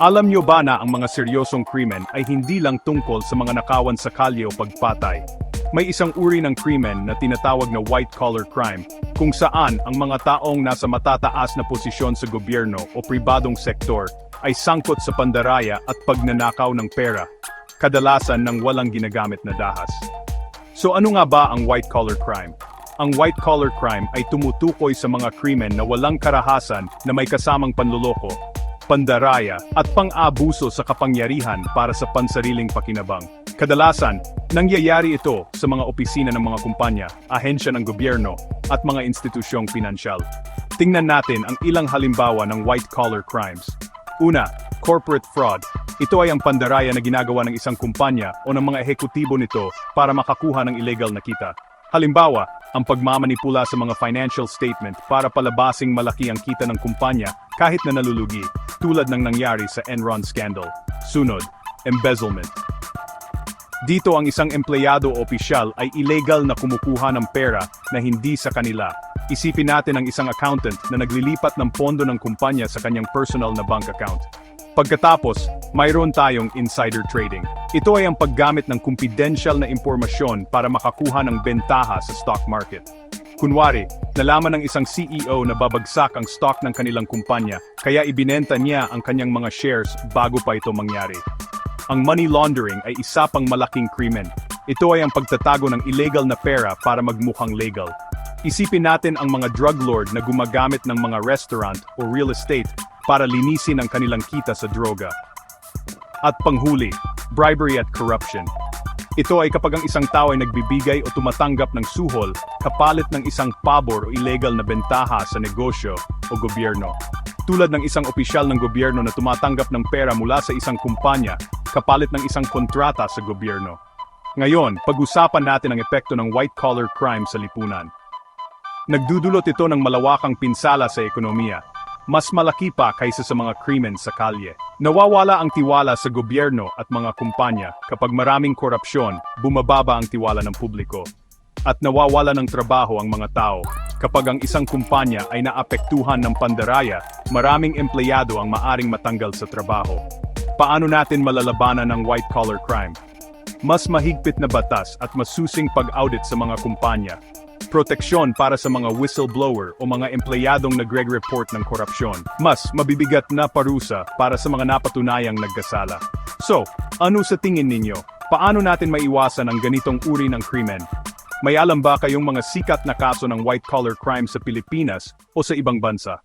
Alam nyo ba na ang mga seryosong krimen ay hindi lang tungkol sa mga nakawan sa kalye o pagpatay? May isang uri ng krimen na tinatawag na white-collar crime, kung saan ang mga taong nasa matataas na posisyon sa gobyerno o pribadong sektor ay sangkot sa pandaraya at pagnanakaw ng pera, kadalasan ng walang ginagamit na dahas. So ano nga ba ang white-collar crime? Ang white-collar crime ay tumutukoy sa mga krimen na walang karahasan na may kasamang panluloko, pandaraya, at pang-abuso sa kapangyarihan para sa pansariling pakinabang. Kadalasan, nangyayari ito sa mga opisina ng mga kumpanya, ahensya ng gobyerno, at mga institusyong pinansyal. Tingnan natin ang ilang halimbawa ng white-collar crimes. Una, corporate fraud. Ito ay ang pandaraya na ginagawa ng isang kumpanya o ng mga ehekutibo nito para makakuha ng illegal na kita. Halimbawa, ang pagmamanipula sa mga financial statement para palabasing malaki ang kita ng kumpanya kahit na nalulugi, tulad ng nangyari sa Enron scandal. Sunod, embezzlement. Dito ang isang empleyado o opisyal ay illegal na kumukuha ng pera na hindi sa kanila. Isipin natin ang isang accountant na naglilipat ng pondo ng kumpanya sa kanyang personal na bank account. Pagkatapos, mayroon tayong insider trading. Ito ay ang paggamit ng confidential na impormasyon para makakuha ng bentaha sa stock market. Kunwari, nalaman ng isang CEO na babagsak ang stock ng kanilang kumpanya, kaya ibinenta niya ang kanyang mga shares bago pa ito mangyari. Ang money laundering ay isa pang malaking krimen. Ito ay ang pagtatago ng illegal na pera para magmukhang legal. Isipin natin ang mga drug lord na gumagamit ng mga restaurant o real estate para linisin ang kanilang kita sa droga. At panghuli, bribery at corruption. Ito ay kapag ang isang tao ay nagbibigay o tumatanggap ng suhol kapalit ng isang pabor o illegal na bentaha sa negosyo o gobyerno. Tulad ng isang opisyal ng gobyerno na tumatanggap ng pera mula sa isang kumpanya kapalit ng isang kontrata sa gobyerno. Ngayon, pag-usapan natin ang epekto ng white-collar crime sa lipunan. Nagdudulot ito ng malawakang pinsala sa ekonomiya, mas malaki pa kaysa sa mga krimen sa kalye. Nawawala ang tiwala sa gobyerno at mga kumpanya kapag maraming korupsyon, bumababa ang tiwala ng publiko. At nawawala ng trabaho ang mga tao. Kapag ang isang kumpanya ay naapektuhan ng pandaraya, maraming empleyado ang maaring matanggal sa trabaho. Paano natin malalabanan ang white-collar crime? Mas mahigpit na batas at masusing pag-audit sa mga kumpanya. Proteksyon para sa mga whistleblower o mga empleyadong nagre-report ng korupsyon. Mas mabibigat na parusa para sa mga napatunayang nagkasala. So, ano sa tingin ninyo? Paano natin maiwasan ang ganitong uri ng krimen? May alam ba kayong mga sikat na kaso ng white-collar crime sa Pilipinas o sa ibang bansa?